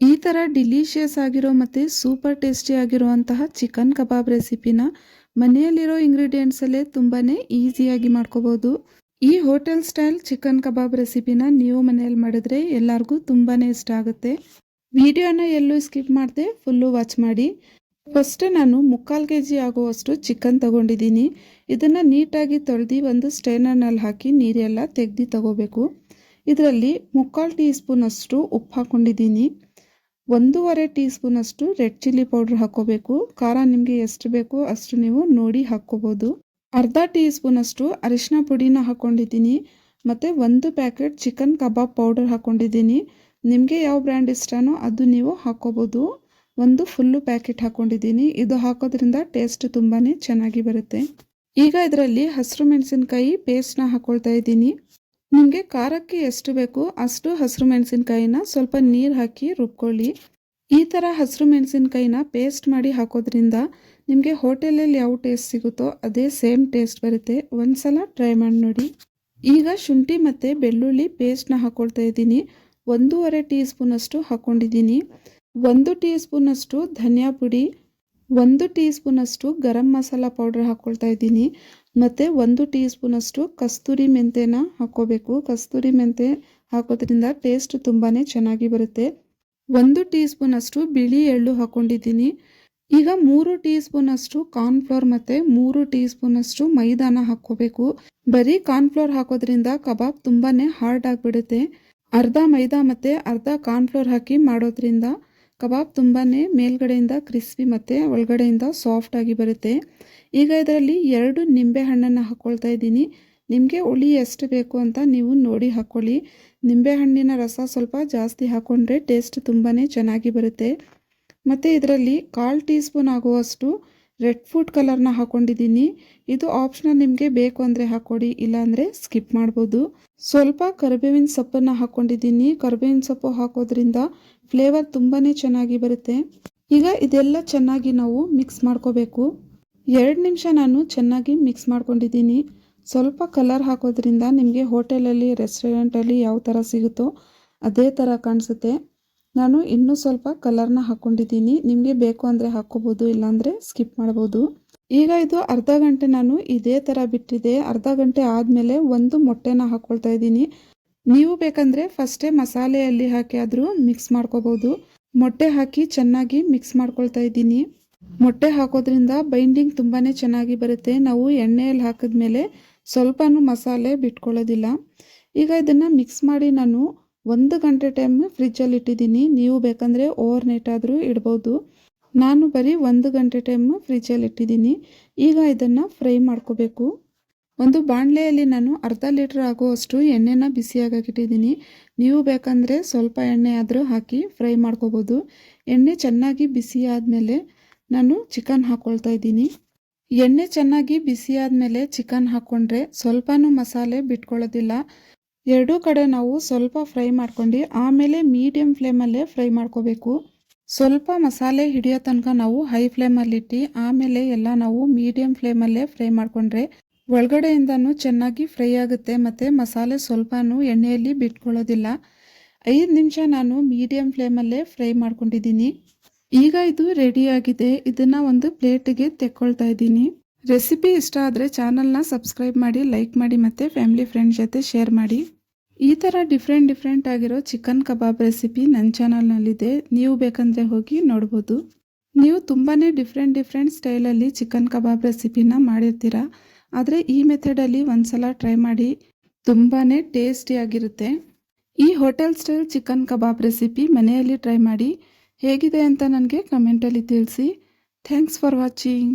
ಈ ಥರ ಡಿಲೀಷಿಯಸ್ ಆಗಿರೋ ಮತ್ತು ಸೂಪರ್ ಟೇಸ್ಟಿ ಆಗಿರುವಂತಹ ಚಿಕನ್ ಕಬಾಬ್ ರೆಸಿಪಿನ ಮನೆಯಲ್ಲಿರೋ ಇಂಗ್ರೀಡಿಯೆಂಟ್ಸಲ್ಲೇ ತುಂಬಾ ಈಸಿಯಾಗಿ ಮಾಡ್ಕೋಬೋದು. ಈ ಹೋಟೆಲ್ ಸ್ಟೈಲ್ ಚಿಕನ್ ಕಬಾಬ್ ರೆಸಿಪಿನ ನೀವು ಮನೆಯಲ್ಲಿ ಮಾಡಿದ್ರೆ ಎಲ್ಲರಿಗೂ ತುಂಬಾ ಇಷ್ಟ ಆಗುತ್ತೆ. ವಿಡಿಯೋನ ಎಲ್ಲೂ ಸ್ಕಿಪ್ ಮಾಡದೆ ಫುಲ್ಲು ವಾಚ್ ಮಾಡಿ. ಫಸ್ಟ್ ನಾನು ಮುಕ್ಕಾಲು ಕೆ ಜಿ ಆಗುವಷ್ಟು ಚಿಕನ್ ತಗೊಂಡಿದ್ದೀನಿ. ಇದನ್ನು ನೀಟಾಗಿ ತೊಳೆದು ಒಂದು ಸ್ಟೈನರ್ನಲ್ಲಿ ಹಾಕಿ ನೀರೆಲ್ಲ ತೆಗೆದು ತಗೋಬೇಕು. ಇದರಲ್ಲಿ ಮುಕ್ಕಾಲು ಟೀ ಸ್ಪೂನಷ್ಟು ಉಪ್ಪು ಹಾಕ್ಕೊಂಡಿದ್ದೀನಿ ಒಂದೂವರೆ ಟೀ ಸ್ಪೂನಷ್ಟು ರೆಡ್ ಚಿಲ್ಲಿ ಪೌಡ್ರ್ ಹಾಕ್ಕೋಬೇಕು ಖಾರ ನಿಮಗೆ ಎಷ್ಟು ಬೇಕೋ ಅಷ್ಟು ನೀವು ನೋಡಿ ಹಾಕ್ಕೋಬೋದು. ಅರ್ಧ ಟೀ ಸ್ಪೂನಷ್ಟು ಅರಿಶಿನ ಪುಡಿನ ಹಾಕ್ಕೊಂಡಿದ್ದೀನಿ ಮತ್ತು ಒಂದು ಪ್ಯಾಕೆಟ್ ಚಿಕನ್ ಕಬಾಬ್ ಪೌಡರ್ ಹಾಕ್ಕೊಂಡಿದ್ದೀನಿ ನಿಮಗೆ ಯಾವ ಬ್ರ್ಯಾಂಡ್ ಇಷ್ಟನೋ ಅದು ನೀವು ಹಾಕ್ಕೋಬೋದು. ಒಂದು ಫುಲ್ಲು ಪ್ಯಾಕೆಟ್ ಹಾಕ್ಕೊಂಡಿದ್ದೀನಿ ಇದು ಹಾಕೋದ್ರಿಂದ ಟೇಸ್ಟ್ ತುಂಬಾ ಚೆನ್ನಾಗಿ ಬರುತ್ತೆ. ಈಗ ಇದರಲ್ಲಿ ಹಸಿರು ಮೆಣಸಿನಕಾಯಿ ಪೇಸ್ಟ್ನ ಹಾಕ್ಕೊಳ್ತಾ ಇದ್ದೀನಿ. ನಿಮಗೆ ಖಾರಕ್ಕೆ ಎಷ್ಟು ಬೇಕು ಅಷ್ಟು ಹಸಿರು ಮೆಣಸಿನ್ಕಾಯಿನ ಸ್ವಲ್ಪ ನೀರು ಹಾಕಿ ರುಬ್ಕೊಳ್ಳಿ. ಈ ಥರ ಹಸಿರು ಮೆಣಸಿನಕಾಯಿನ ಪೇಸ್ಟ್ ಮಾಡಿ ಹಾಕೋದ್ರಿಂದ ನಿಮಗೆ ಹೋಟೆಲಲ್ಲಿ ಯಾವ ಟೇಸ್ಟ್ ಸಿಗುತ್ತೋ ಅದೇ ಸೇಮ್ ಟೇಸ್ಟ್ ಬರುತ್ತೆ. ಒಂದ್ಸಲ ಟ್ರೈ ಮಾಡಿ ನೋಡಿ. ಈಗ ಶುಂಠಿ ಮತ್ತು ಬೆಳ್ಳುಳ್ಳಿ ಪೇಸ್ಟ್ನ ಹಾಕ್ಕೊಳ್ತಾ ಇದ್ದೀನಿ. ಒಂದೂವರೆ ಟೀ ಸ್ಪೂನಷ್ಟು ಹಾಕ್ಕೊಂಡಿದ್ದೀನಿ ಒಂದು ಟೀ ಸ್ಪೂನಷ್ಟು ಧನಿಯಾ ಪುಡಿ ಒಂದು ಟೀ ಸ್ಪೂನಷ್ಟು ಗರಂ ಮಸಾಲ ಪೌಡ್ರ್ ಹಾಕ್ಕೊಳ್ತಾ ಇದ್ದೀನಿ. ಮತ್ತು ಒಂದು ಟೀ ಸ್ಪೂನಷ್ಟು ಕಸ್ತೂರಿ ಮೆಂತೆನ ಹಾಕ್ಕೋಬೇಕು. ಕಸ್ತೂರಿ ಮೆಂತೆ ಹಾಕೋದ್ರಿಂದ ಟೇಸ್ಟ್ ತುಂಬಾ ಚೆನ್ನಾಗಿ ಬರುತ್ತೆ. ಒಂದು ಟೀ ಸ್ಪೂನಷ್ಟು ಬಿಳಿ ಎಳ್ಳು ಹಾಕ್ಕೊಂಡಿದ್ದೀನಿ ಈಗ ಮೂರು ಟೀ ಸ್ಪೂನಷ್ಟು ಕಾರ್ನ್ಫ್ಲೋರ್ ಮತ್ತು ಮೂರು ಟೀ ಸ್ಪೂನಷ್ಟು ಮೈದಾನ ಹಾಕ್ಕೋಬೇಕು. ಬರೀ ಕಾರ್ನ್ಫ್ಲೋರ್ ಹಾಕೋದ್ರಿಂದ ಕಬಾಬ್ ತುಂಬಾ ಹಾರ್ಡ್ ಆಗಿಬಿಡುತ್ತೆ. ಅರ್ಧ ಮೈದಾ ಮತ್ತು ಅರ್ಧ ಕಾರ್ನ್ಫ್ಲೋರ್ ಹಾಕಿ ಮಾಡೋದ್ರಿಂದ ಕಬಾಬ್ ತುಂಬಾ ಮೇಲ್ಗಡೆಯಿಂದ ಕ್ರಿಸ್ಪಿ ಮತ್ತು ಒಳಗಡೆಯಿಂದ ಸಾಫ್ಟ್ ಆಗಿ ಬರುತ್ತೆ. ಈಗ ಇದರಲ್ಲಿ ಎರಡು ನಿಂಬೆ ಹಣ್ಣನ್ನು ಹಾಕ್ಕೊಳ್ತಾ ಇದ್ದೀನಿ. ನಿಮಗೆ ಹುಳಿ ಎಷ್ಟು ಬೇಕು ಅಂತ ನೀವು ನೋಡಿ ಹಾಕ್ಕೊಳ್ಳಿ ನಿಂಬೆಹಣ್ಣಿನ ರಸ ಸ್ವಲ್ಪ ಜಾಸ್ತಿ ಹಾಕ್ಕೊಂಡ್ರೆ ಟೇಸ್ಟ್ ತುಂಬಾ ಚೆನ್ನಾಗಿ ಬರುತ್ತೆ. ಮತ್ತು ಇದರಲ್ಲಿ ಕಾಲು ಟೀ ಸ್ಪೂನ್ ಆಗುವಷ್ಟು ರೆಡ್ ಫುಡ್ ಕಲರ್ನ ಹಾಕ್ಕೊಂಡಿದ್ದೀನಿ ಇದು ಆಪ್ಷನಲ್ ನಿಮಗೆ ಬೇಕು ಅಂದರೆ ಹಾಕ್ಕೊಡಿ ಇಲ್ಲಾಂದರೆ ಸ್ಕಿಪ್ ಮಾಡ್ಬೋದು. ಸ್ವಲ್ಪ ಕರಿಬೇವಿನ ಸೊಪ್ಪನ್ನು ಹಾಕ್ಕೊಂಡಿದ್ದೀನಿ ಕರಿಬೇವಿನ ಸೊಪ್ಪು ಹಾಕೋದ್ರಿಂದ ಫ್ಲೇವರ್ ತುಂಬಾ ಚೆನ್ನಾಗಿ ಬರುತ್ತೆ. ಈಗ ಇದೆಲ್ಲ ಚೆನ್ನಾಗಿ ನಾವು ಮಿಕ್ಸ್ ಮಾಡ್ಕೋಬೇಕು. ಎರಡು ನಿಮಿಷ ನಾನು ಚೆನ್ನಾಗಿ ಮಿಕ್ಸ್ ಮಾಡ್ಕೊಂಡಿದ್ದೀನಿ. ಸ್ವಲ್ಪ ಕಲರ್ ಹಾಕೋದ್ರಿಂದ ನಿಮಗೆ ಹೋಟೆಲಲ್ಲಿ, ರೆಸ್ಟೋರೆಂಟಲ್ಲಿ ಯಾವ ಥರ ಸಿಗುತ್ತೋ ಅದೇ ಥರ ಕಾಣಿಸುತ್ತೆ. ನಾನು ಇನ್ನೂ ಸ್ವಲ್ಪ ಕಲರ್ನ ಹಾಕ್ಕೊಂಡಿದ್ದೀನಿ ನಿಮಗೆ ಬೇಕು ಅಂದರೆ ಹಾಕ್ಕೋಬೋದು ಇಲ್ಲಾಂದರೆ ಸ್ಕಿಪ್ ಮಾಡ್ಬೋದು. ಈಗ ಇದು ಅರ್ಧ ಗಂಟೆ ನಾನು ಇದೇ ಥರ ಬಿಟ್ಟಿದೆ. ಅರ್ಧ ಗಂಟೆ ಆದಮೇಲೆ ಒಂದು ಮೊಟ್ಟೆನ ಹಾಕ್ಕೊಳ್ತಾ ಇದ್ದೀನಿ. ನೀವು ಬೇಕಂದರೆ ಫಸ್ಟೇ ಮಸಾಲೆಯಲ್ಲಿ ಹಾಕಿ ಆದರೂ ಮಿಕ್ಸ್ ಮಾಡ್ಕೋಬೋದು. ಮೊಟ್ಟೆ ಹಾಕಿ ಚೆನ್ನಾಗಿ ಮಿಕ್ಸ್ ಮಾಡ್ಕೊಳ್ತಾ ಇದ್ದೀನಿ. ಮೊಟ್ಟೆ ಹಾಕೋದ್ರಿಂದ ಬೈಂಡಿಂಗ್ ತುಂಬಾ ಚೆನ್ನಾಗಿ ಬರುತ್ತೆ. ನಾವು ಎಣ್ಣೆಯಲ್ಲಿ ಹಾಕಿದ್ಮೇಲೆ ಸ್ವಲ್ಪನೂ ಮಸಾಲೆ ಬಿಟ್ಕೊಳ್ಳೋದಿಲ್ಲ. ಈಗ ಇದನ್ನು ಮಿಕ್ಸ್ ಮಾಡಿ ನಾನು ಒಂದು ಗಂಟೆ ಟೈಮ್ ಫ್ರಿಜ್ಜಲ್ಲಿ ಇಟ್ಟಿದ್ದೀನಿ. ನೀವು ಬೇಕಂದರೆ ಓವರ್ ನೈಟ್ ಆದರೂ ಇಡ್ಬೋದು. ನಾನು ಬರೀ ಒಂದು ಗಂಟೆ ಟೈಮ್ ಫ್ರಿಜ್ಜಲ್ಲಿ ಇಟ್ಟಿದ್ದೀನಿ. ಈಗ ಇದನ್ನು ಫ್ರೈ ಮಾಡ್ಕೋಬೇಕು. ಒಂದು ಬಾಣಲೆಯಲ್ಲಿ ನಾನು ಅರ್ಧ ಲೀಟ್ರ್ ಆಗುವಷ್ಟು ಎಣ್ಣೆನ ಬಿಸಿಯಾಗಿಟ್ಟಿದ್ದೀನಿ ನೀವು ಬೇಕಂದರೆ ಸ್ವಲ್ಪ ಎಣ್ಣೆ ಆದರೂ ಹಾಕಿ ಫ್ರೈ ಮಾಡ್ಕೋಬೋದು. ಎಣ್ಣೆ ಚೆನ್ನಾಗಿ ಬಿಸಿ ಆದಮೇಲೆ ನಾನು ಚಿಕನ್ ಹಾಕ್ಕೊಳ್ತಾ ಇದ್ದೀನಿ. ಎಣ್ಣೆ ಚೆನ್ನಾಗಿ ಬಿಸಿ ಆದಮೇಲೆ ಚಿಕನ್ ಹಾಕ್ಕೊಂಡ್ರೆ ಸ್ವಲ್ಪನೂ ಮಸಾಲೆ ಬಿಟ್ಕೊಳ್ಳೋದಿಲ್ಲ. ಎರಡೂ ಕಡೆ ನಾವು ಸ್ವಲ್ಪ ಫ್ರೈ ಮಾಡ್ಕೊಂಡು ಆಮೇಲೆ ಮೀಡಿಯಮ್ ಫ್ಲೇಮಲ್ಲೇ ಫ್ರೈ ಮಾಡ್ಕೋಬೇಕು. ಸ್ವಲ್ಪ ಮಸಾಲೆ ಹಿಡಿಯೋ ತನಕ ನಾವು ಹೈ ಫ್ಲೇಮಲ್ಲಿಟ್ಟು ಆಮೇಲೆ ಎಲ್ಲ ನಾವು ಮೀಡಿಯಮ್ ಫ್ಲೇಮಲ್ಲೇ ಫ್ರೈ ಮಾಡಿಕೊಂಡ್ರೆ ಒಳಗಡೆಯಿಂದನೂ ಚೆನ್ನಾಗಿ ಫ್ರೈ ಆಗುತ್ತೆ ಮತ್ತು ಮಸಾಲೆ ಸ್ವಲ್ಪನೂ ಎಣ್ಣೆಯಲ್ಲಿ ಬಿಟ್ಕೊಳ್ಳೋದಿಲ್ಲ. ಐದು ನಿಮಿಷ ನಾನು ಮೀಡಿಯಮ್ ಫ್ಲೇಮಲ್ಲೇ ಫ್ರೈ ಮಾಡ್ಕೊಂಡಿದ್ದೀನಿ. ಈಗ ಇದು ರೆಡಿಯಾಗಿದೆ ಇದನ್ನು ಒಂದು ಪ್ಲೇಟಿಗೆ ತೆಕ್ಕೊಳ್ತಾ ಇದ್ದೀನಿ. ರೆಸಿಪಿ ಇಷ್ಟ ಆದರೆ ಚಾನಲ್ನ ಸಬ್ಸ್ಕ್ರೈಬ್ ಮಾಡಿ, ಲೈಕ್ ಮಾಡಿ ಮತ್ತು ಫ್ಯಾಮಿಲಿ ಫ್ರೆಂಡ್ಸ್ ಜೊತೆ ಶೇರ್ ಮಾಡಿ. ಈ ಥರ ಡಿಫ್ರೆಂಟ್ ಡಿಫ್ರೆಂಟ್ ಆಗಿರೋ ಚಿಕನ್ ಕಬಾಬ್ ರೆಸಿಪಿ ನನ್ನ ಚಾನಲ್ನಲ್ಲಿದೆ ನೀವು ಬೇಕಂದರೆ ಹೋಗಿ ನೋಡ್ಬೋದು. ನೀವು ತುಂಬಾ ಡಿಫ್ರೆಂಟ್ ಡಿಫ್ರೆಂಟ್ ಸ್ಟೈಲಲ್ಲಿ ಚಿಕನ್ ಕಬಾಬ್ ರೆಸಿಪಿನ ಮಾಡಿರ್ತೀರ? ಆದರೆ ಈ ಮೆಥಡಲ್ಲಿ ಒಂದ್ಸಲ ಟ್ರೈ ಮಾಡಿ ತುಂಬಾ ಟೇಸ್ಟಿಯಾಗಿರುತ್ತೆ ಈ hotel style chicken kebab recipe ಮನೆಯಲ್ಲಿ ಟ್ರೈ ಮಾಡಿ ಹೇಗಿದೆ ಅಂತ ನನಗೆ ಕಮೆಂಟಲ್ಲಿ ತಿಳಿಸಿ. Thanks for watching